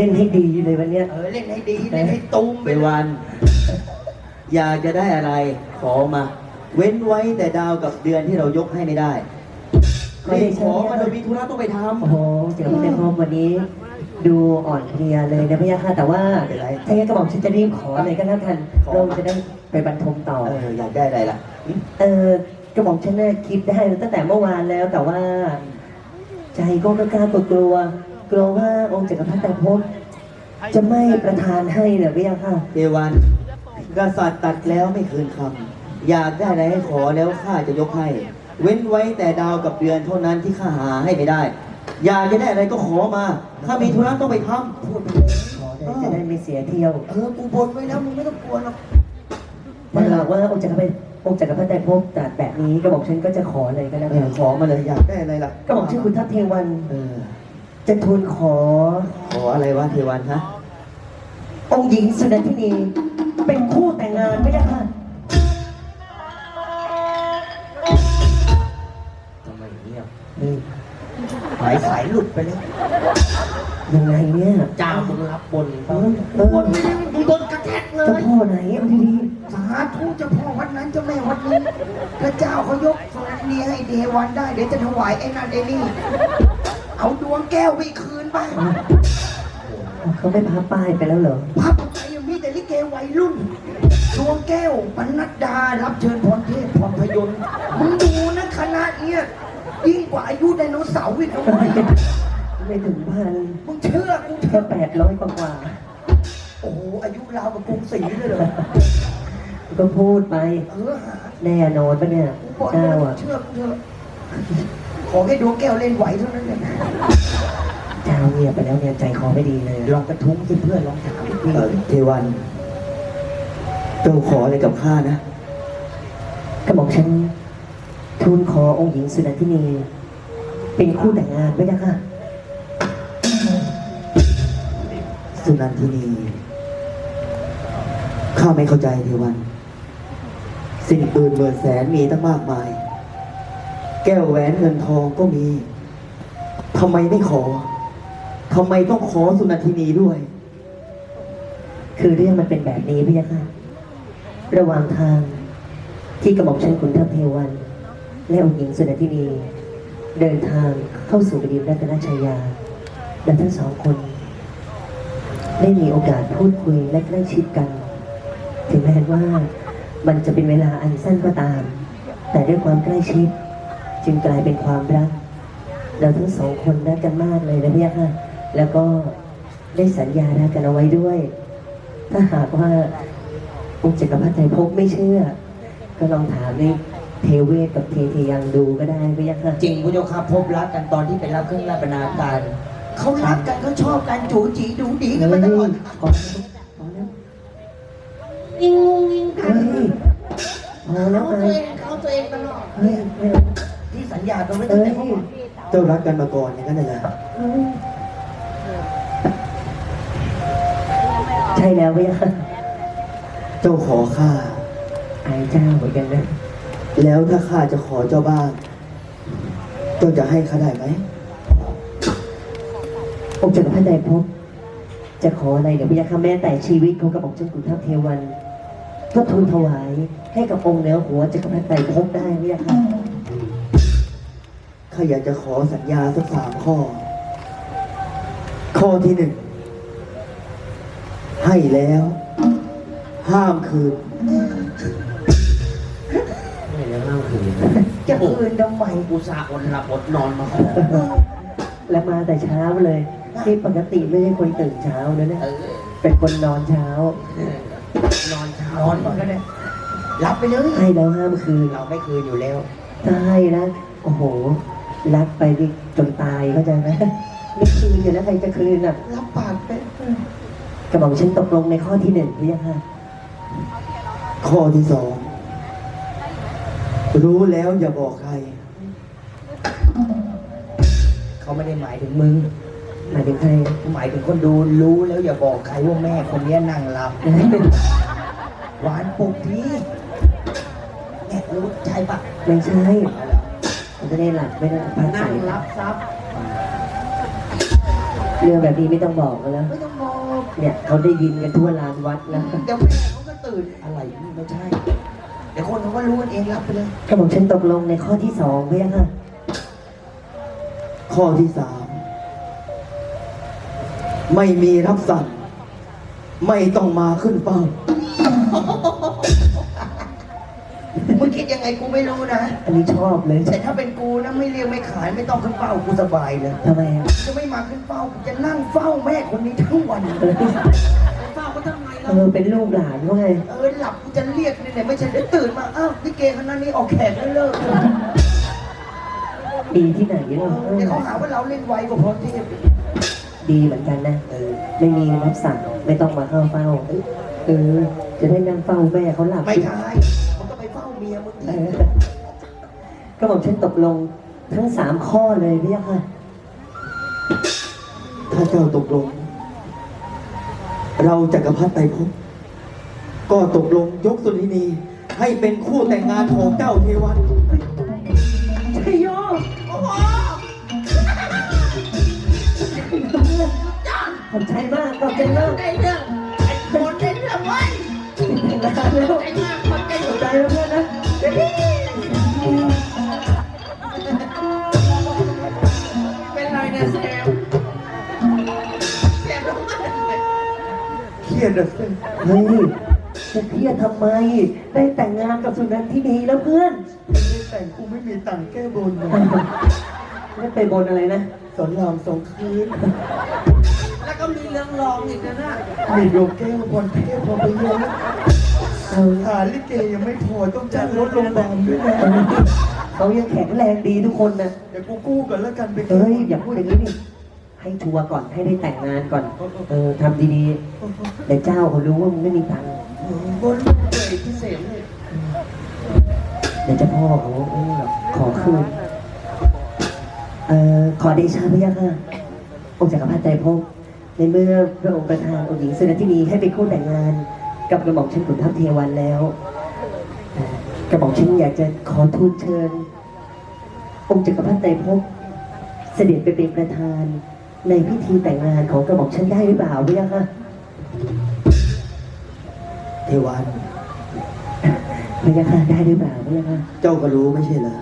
เล่นให้ดีเลยวันเนี้ยเออเล่นให้ดีเล่นให้ตูมไปวัน อยากจะได้อะไรขอมา เว้นไว้แต่ดาวกับเดือนที่เรายกให้ไม่ได้ขอเดรีบชะขอมาโดยมีธุระต้องไปทโอ้โหเจ้าพี่พร้อมวันนี้ ดูอ่อนเพลียเลยนะพี่ยาค่ะแต่ว่าถ้าอย่างนั้นก็บอกฉันจะรีบขอเลยก็แล้วกันเราจะได้ไปบรรทมต่อำเอออยากได้อะไรล่ะเออกระบอกฉันน่ะคิดได้ตั้งแต่เมื่อวานแล้วแต่ว่า ใจก็กล้ากลัวกลัว กลัวว่าองค์จักรพรรดิไตรภพจะไม่ประทานให้เหรอพี่ยาค่ะเทวัน กษัตริย์ตัดแล้วไม่คืนคำอยากได้อะไรให้ขอแล้วข้าจะยกให้ เว้นไว้แต่ดาวกับเดือนเท่านั้นที่ข้าหาให้ไม่ได้ อยากจะได้อะไรก็ขอมาข้ามีธุระต้องไปทพูดไปเลยขอได้จะได้ไม่เสียเที่ยวเออกูบนไว้แล้วมึงไม่ต้องกลัวหรอกถ้าหากว่าองค์จักรพรรดิองค์จักรพรรดิไตรภพตรัสแบบนี้กระบอกฉันก็จะขอเลยก็แล้วำเอกัอนขอมาเลยอยากได้อะไรล่ะกระบอกชื่อคุณทัพเทวัน เออ จะทูลขอ ขออะไรวะเทวันฮะองค์หญิงสุนันทินีเป็นคู่แต่งงานไม่ได้ค่ะทำไมเงียบนี่หายสายหลุดไปเลยยังไงเนี่ยเจ้ามึงรับบนเอเขาอเออมึงโดนกระแทกเลเจ้าย พ่อไหนเอาดีสาธุเจ้าพ่อวัดนั้นเจ้าแม่วัดนี้ พระเจ้าเขายกสนนีให้เดวันได้ เดี๋ยวจะถวายไอ้นั่นไอ้นี่ เอาดวงแก้วไปคืนบ้างๆเขาไม่พับป้ายไปแล้วเหรอภาพใจยังมีแต่ลิเกวัยรุ่น ดวงแก้วปนัดดา รับเชิญพรเทพพรพยนต์มึงดูนะคณะเนี้ยยิ่งกว่าอายุไดโนเสาร์อีกนะเว้ยไม่ถึงพันมึงเชื่อกูเถแค่อะแปดร้อยกว่าโอ้โหอายุราวกับกรุงศรีเลยเหรอๆก็พูดไป เออหาแน่นอนปะเนี่ยกูบอกเจ้าเลยอะ เชื่อกูเถอะ ขอให้ดวงแก้วเล่นไหวเท่านั้นเลยเจ้าเงียบไปแล้วเนี่ยใจคอไม่ดีเลย ลองกระทุ้งสิเพื่อนลองถามพี่เออเทวันเจ้าขออะไรกับข้านะก็บอกฉันทูลขอองค์หญิงสุนันทินี เป็นคู่แต่งงานไม่ได้ค่ะ สุนันทินีข้าไม่เข้าใจเทวัน สิ่งอื่นหมื่นแสนมีตั้งมากมาย แก้วแหวนเงินทองก็มีทำไมไม่ขอทำไมต้องขอสุนันทินีด้วย คือเรื่องมันเป็นแบบนี้พี่ยะค่ะ ระหว่างทางที่กระหม่อมชันขุนทัพเทวัน และองค์หญิงสุนันทินี เดินทางเข้าสู่บดินรัตนชายาและทั้งสองคน ได้มีโอกาสพูดคุยและใกล้ชิดกัน ถึงแม้ว่ามันจะเป็นเวลาอันสั้นก็ตาม แต่ด้วยความใกล้ชิด จึงกลายเป็นความรัก เราทั้งสองคนรักกันมากเลยนะพี่ยะค่ะ แล้วก็ได้สัญญารักกันเอาไว้ด้วย ถ้าหากว่าองค์จักรพรรดิไตรภพไม่เชื่อ ก็ลองถามในเทเวศกับเทเทยังดูก็ได้พี่ยะค่ะจริงพุทธเจ้าค่ะพบรักกันตอนที่ไปรับเครื่องราชบรรณาการเขารักกันเขาชอบกันจูจีดูดีกันมาตลอดพอแล้วพอแล้วยิงงงยิงกัเฮ้นยพอแล้วเขาไงตัวเองเขาตัวเองตลอด เฮ้ยเฮ้ยที่สัญญากันไว้เอ้ตั้งยแต่เมื่อวานเจ้ารักกันมาก่อนอย่างนั้นเลยเหรอใช่แล้วพี่ยะค่ะเจ้าขอข้าอายเจ้าเหมือนกันนะ แล้วถ้าข้าจะขอเจ้าบ้าง เจ้าจะให้ข้าได้ไหมองค์จักรพรรดิไตรภพจะขออะไรเดี๋ยวพี่ยะค่ะแม้แต่ชีวิตของกระบอกจันกุนทัพเทวันก็ทูลถวายให้กับองค์เหนือหัวจักรพรรดิไตรภพได้พี่ยะค่ะ ข้าอยากจะขอสัญญาสักสามข้อ ข้อที่หนึ่ง ให้แล้ว ห้ามคืน ไม่แล้วห้ามคืนจะคืนทำไมกูสาห์อดหลับอดนอนมาขอแล้วมาแต่เช้าเลยที่ปกติไม่ใช่คนตื่นเช้านะเนี่ย เออเป็นคนนอนเช้า นอนเช้านอนก่อนก็ได้รับไปเลยให้แล้วห้ามคืน เราไม่คืนอยู่แล้ว ถ้าให้นะ โอ้โห รักไปดิจนตายเข้าใจไหมไม่คืนอยู่แล้วใครจะคืนอะ รับปากไปกระบอกฉันตกลงในข้อที่หนึ่งพี่ยังค่ะข้อที่สอง รู้แล้วอย่าบอกใคร เขาไม่ได้หมายถึงมึง หมายถึงใครหมายถึงคนดูรู้แล้วอย่าบอกใครว่าแม่คนเนี้ยนั่งหลับ หวานปลุกทีแม่รู้ใจปะไม่ใช่มันจะ ได้หลับไม่ได้พักนั่ใส่งรับทรัพย์เรื่องแบบนี้ไม่ต้องบอกกันแล้ว ไม่ต้องบอกเนี่ยเขาได้ยินกันทั่วลานวัดแล้วเดี๋ยวแม่เขาก็ตื่นอะไรนี่ไม่ใช่เดี๋ยวคนเขาก็รู้กันเองรับไปเลยกระบอกฉันตกลงในข้อที่สองเพี่ยค่ะข้อที่สามไม่มีรับสั่งไม่ต้องมาขึ้นเป้า มึงคิดยังไงกูไม่รู้นะ อันนี้ชอบเลยแต่ถ้าเป็นกูนะไม่เรียกไม่ขายไม่ต้องขึ้นเฝ้ากูสบายเลยทำไมอะจะไม่มาขึ้นเฝ้ากูจะนั่งเฝ้าแม่คนนี้ทั้งวันเออเฝ้าก็ทำไมเอล่ะอเป็นลูกหลานเขาไงเออหลับกูจะเรียกนี่เนี่ยไม่ใช่เดี๋ยวตื่นมาอ้าวลิเกคณะนี้ออกแขกแล้วเลิกเลยดีที่ไหนเนาะเดี๋ยวเขาหาว่าเราเล่นไวกว่าพรเทพดีเหมือนกันนะเออไม่มีรับสั่งไม่ต้องมาเข้าเฝ้าเออจะได้นั่งเฝ้าแม่เขาหลับไม่ใช่มันก็ไปเฝ้า เมียมึงเอที่อก็บอกฉันตกลงทั้งสามข้อเลยพี่ค่ะ ถ้าเจ้าตกลง เราจักรพรรดิไตรภพก็ตกลงยกสุนินีให้เป็นคู่แต่งงานของเจ้าเทวันชัยโยโอ้โหขอบใจมากขอบใจมากได้เรื่องไอ้คนได้เรื่องไว้แต่งงานแล้วไอ้มากคนได้ขอบใจแล้วเพื่อนนะ เป็นไรนะเซลเซลลงมาเครียดอะสิเฮ้ยจะเครียดทำไม ได้แต่งงานกับสุนันที่ดีแล้วเพื่อนไม่แต่งกูไม่มีตังค์แก้บนนะไม่ไปบนอะไรนะ สอนรามสองคืน แล้วก็มีเรื่องรองอีกนะน่ะมีโยกแก้วพรเทพพอไปเยอะ เอาหาลิเกยังไม่พอต้องจ้างรถโรงพยาบาลด้วยนะเขายังแข็งแรงดีทุกคนนะเดี๋ยวกูกู้ก่อนแล้วกันไปเฮ้ยอย่าพูดอย่างนี้ดิให้ชัวร์ก่อนให้ได้แต่งงานก่อน เออทำดีๆเดี๋ยวเจ้าเขารู้ว่ามึงไม่มีตังค์บนเลยพิเศษเลยเดี๋ยวเจ้าพ่อเขาเออขอคืนเอ่อขอเดชะพระยาค่ะองค์จักรพรรดิไตรภพในเมื่อพระองค์ประทานองค์หญิงสุนันทินีให้เป็นคู่แต่งงาน กับกระหม่อมชั้นขุนทัพเทวันแล้วเอ่อกระหม่อมชั้นอยากจะขอทูลเชิญ องค์จักรพรรดิไตรภพเสด็จไปเป็นประธานในพิธีแต่งงานของกระหม่อมชั้นได้หรือเปล่าพระยาค่ะเทวันพระยาค่ะได้หรือเปล่าพระยาค่ะเจ้าก็รู้ไม่ใช่เหรอ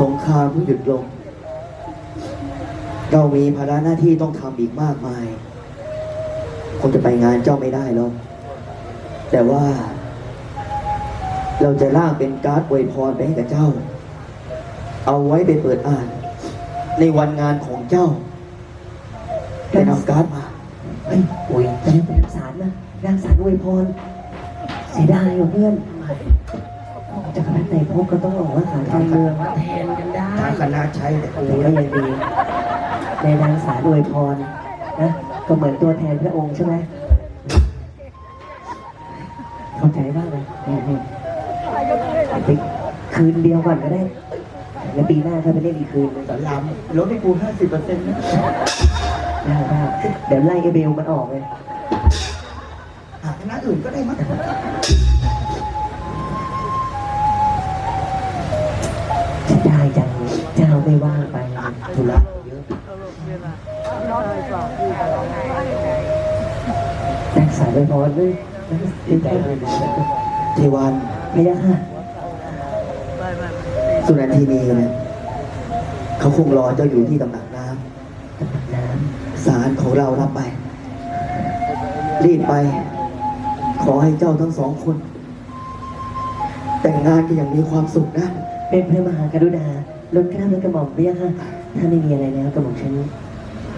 สงครามเพิ่งหยุดลง เรามีภาระหน้าที่ต้องทำอีกมากมาย คงจะไปงานเจ้าไม่ได้หรอกแต่ว่า เราจะล่างเป็นการ์ดอวยพรไปให้กับเจ้า เอาไว้ไปเปิดอ่าน ในวันงานของเจ้าไปนำการ์ดมาเฮ้ยโอ้ยจะได้เป็นรักษานะรักษาอวยพร เสียดายว่ะเพื่อนจักรพรรดิไตรภพก็ต้องออกว่าขาการเมืองแทนกันได้ทางคณะใช้เลยโอ้ยยังดีในนางสารอวยพรนะ ก็เหมือนตัวแทนพระองค์ใช่ไหมเข้าใจบ้างเลยอืมๆไปคืนเดียวก่อนก็ได้ แล้วปีหน้าถ้าไปเล่นอีกคืนนึงสอนรามลดให้กูห้าสิบเปอร์เซ็นต์นะได้ได้เดี๋ยวไล่ไอเบลมันออกเลย หาคณะอื่นก็ได้มั้งจะได้จังเลยเจ้าไม่ว่างไปธุระเยอะ รักษาอวยพรด้วยดีใจเลยเทวันพะยะค่ะสุนันทีนีเนี่ยเขาคงรอเจ้าอยู่ที่ตำหนักน้ำสารของเรารับไป รีบไป ขอให้เจ้าทั้งสองคน แต่งงานกันอย่างมีความสุขนะ เป็นพระมหากรุณาลดกล้าลดกระหม่อมพะยะค่ะ ถ้าไม่มีอะไรแล้วกระหม่อมฉัน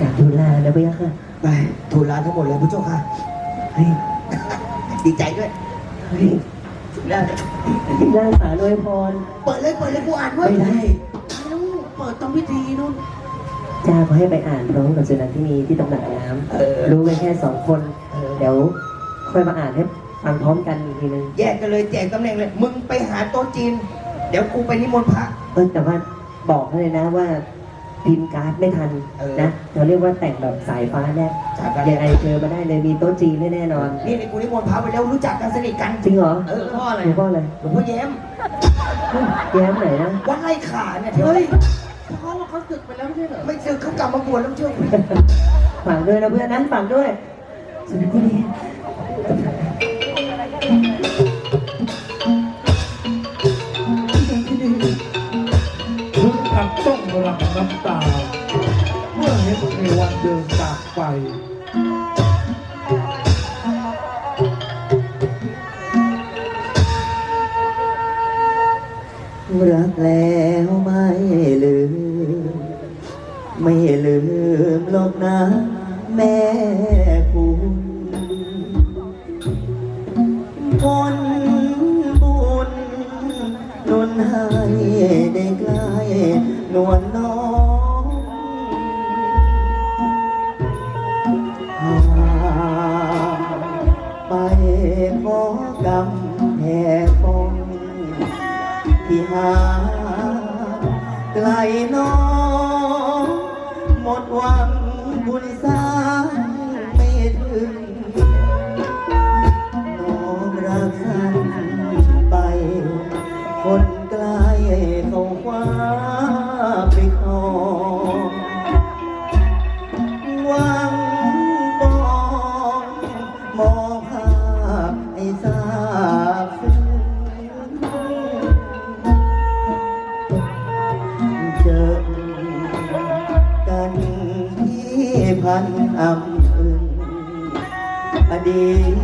กราบทูลลาแล้วพะยะค่ะไปธุระทั้งหมดเลยพระเจ้าค่ะ เฮ้ยดีใจด้วย เฮ้ยได้ร่างสารอวยพร เปิดเลยเปิดเลยกูอ่านด้วยไม่ได้เอ้าเปิดตรงพิธีนู่นเจ้าเขาให้ไปอ่านพร้อมกับสุนันที่มีที่ตำหนักน้เออำรู้กันแค่สองคน เออ เดี๋ยวค่อยมาอ่านให้ฟังพร้อมกันอีกทีนึง แยกกันเลยแจกตำแหน่งเลย มึงไปหาโต๊ะจีน เดี๋ยวกูไปนิมนต์พระ เออแต่ว่าบอกเขาเลยนะว่า พิมพ์การ์ดไม่ทันเออ นะเราเรียกว่าแต่งแบบสายฟ้าแน่จากกันยังไงเจอมาได้เลยมีโต๊ะจีนแน่นอน นี่ในกูนิมนต์พระไปแล้วรู้จักกันสนิทกัน จริงเหรอเออพ่ออะไรหลวงพ่ออะไรหลวงพ่อแย้ม เฮ้ยแย้มไหนนะ วัดไร่ขาเนี่ยเฮ้ยพ่อเขาศึกไปแล้วไม่ใช่เหรอ ไม่เจอเขากลับมาบวชแล้วเชื่อ ฝากด้วยนะเพื่อนนั้นฝากด้วยสุนันทินีถึง ต้องรับน้ำตา เมื่อเห็นเทวันเดินจากไปรักแล้วไม่ลืม ไม่ลืมหรอกนะ แม่คุณผล นวลน้องหากไปขอกำแพงปองที่หาไกลน้อง หมดหวังบุญสร้าง พันอำอึงอดีต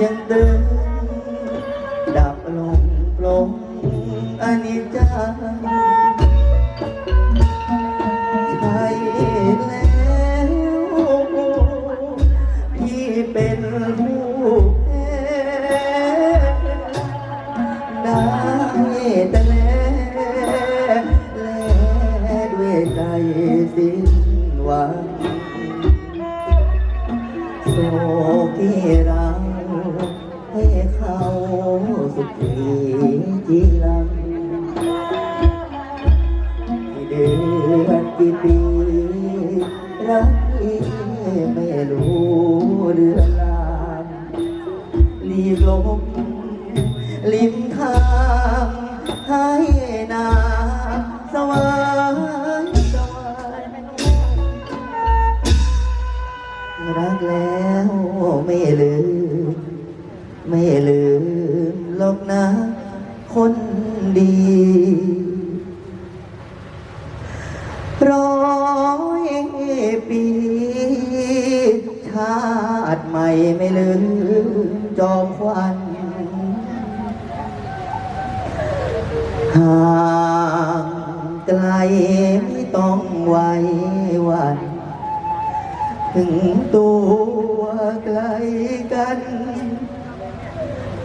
ยังตึงดั รักที่ไม่รู้เรื่อนลางลีกลมลิมทางให้นาสวรรค์สวรรค์รักแล้วไม่ลืม ไม่ลืมหรอกนะ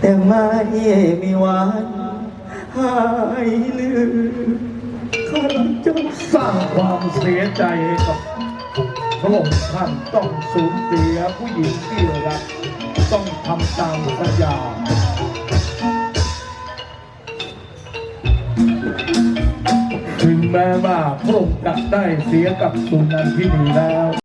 แต่ไม่มีวันหายลืมข้ารักเจ้าสร้างความเสียใจให้กับพระองค์ท่านต้องสูญเสียผู้หญิงที่รักต้องทำตามสัญญาถึงแม้ว่าพระองค์จะได้เสียกับสุนันทินีแล้ว